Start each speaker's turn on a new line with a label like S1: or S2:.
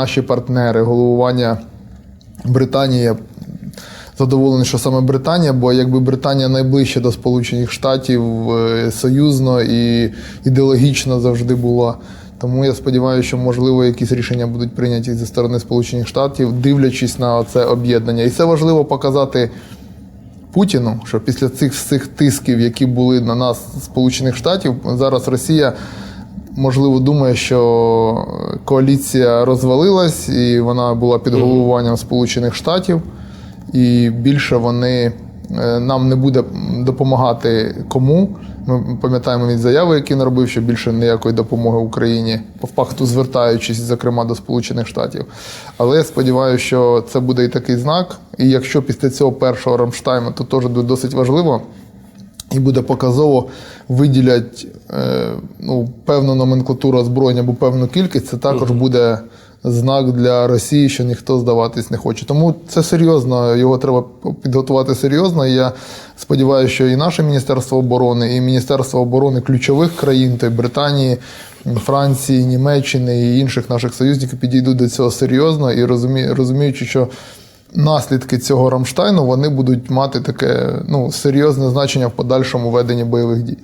S1: наші партнери, головування Британії. Задоволений, що саме Британія, бо якби Британія найближче до Сполучених Штатів е, союзно і ідеологічно завжди була. Тому я сподіваюся, що можливо якісь рішення будуть прийняті зі сторони Сполучених Штатів, дивлячись на це об'єднання. І це важливо показати Путіну, що після цих всіх тисків, які були на нас Сполучених Штатів, зараз Росія можливо думає, що коаліція розвалилась і вона була під головуванням Сполучених Штатів, і більше вони е, нам не буде допомагати кому. Ми пам'ятаємо від заяви, які він робив, що більше ніякої допомоги Україні, по факту звертаючись, зокрема до Сполучених Штатів. Але я сподіваюся, що це буде і такий знак. І якщо після цього першого Рамштайму, то теж буде досить важливо і буде показово виділять е, ну, певну номенклатуру озброєння або певну кількість, це також буде знак для Росії, що ніхто здаватись не хоче. Тому це серйозно, його треба підготувати серйозно. І я сподіваюся, що і наше Міністерство оборони, і Міністерство оборони ключових країн, то й Британії, Франції, Німеччини і інших наших союзників підійдуть до цього серйозно і розумі- розуміючи, що наслідки цього Рамштайну вони будуть мати таке ну, серйозне значення в подальшому веденні бойових дій.